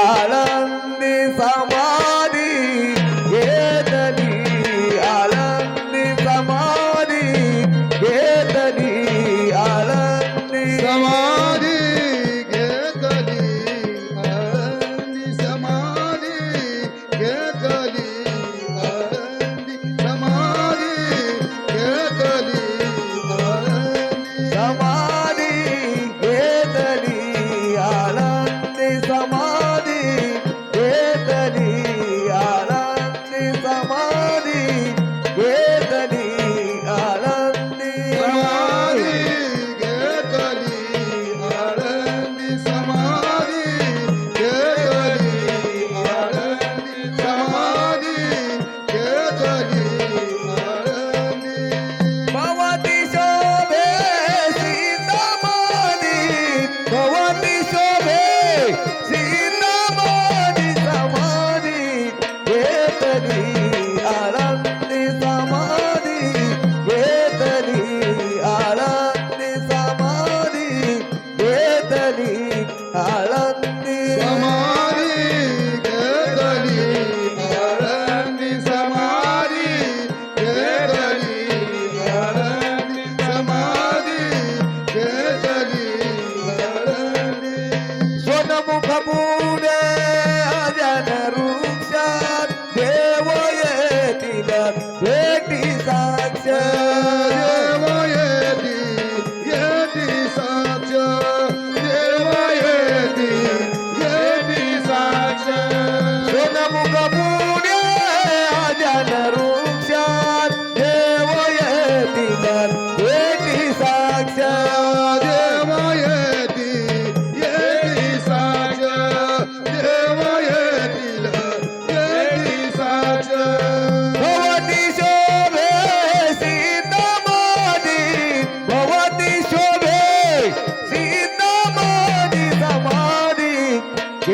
ఆనంది సమాధి ఏదని ఆనంది సమాధి ఏదని ఆనంది సమాధి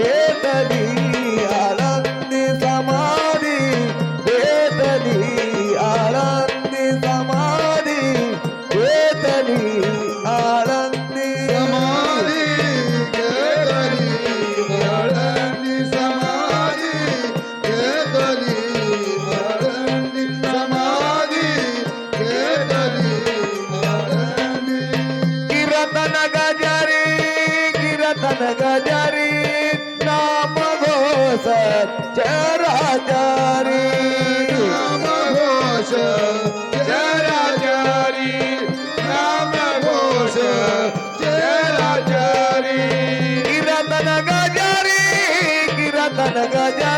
bebê, bebe 那个家。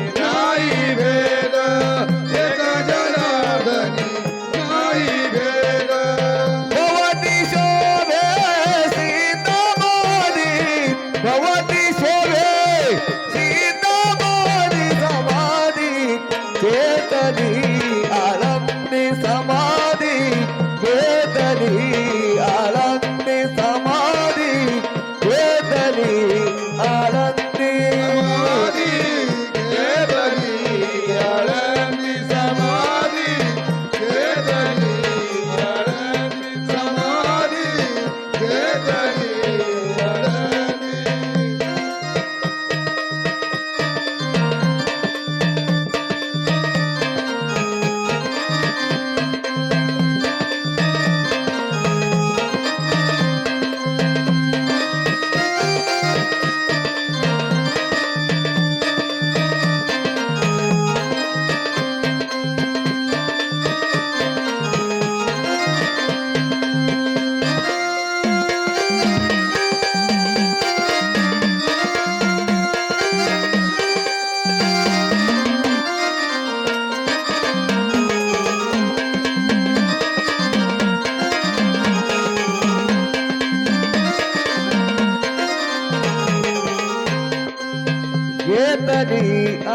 হে তারি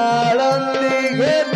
আড়ন্দি হে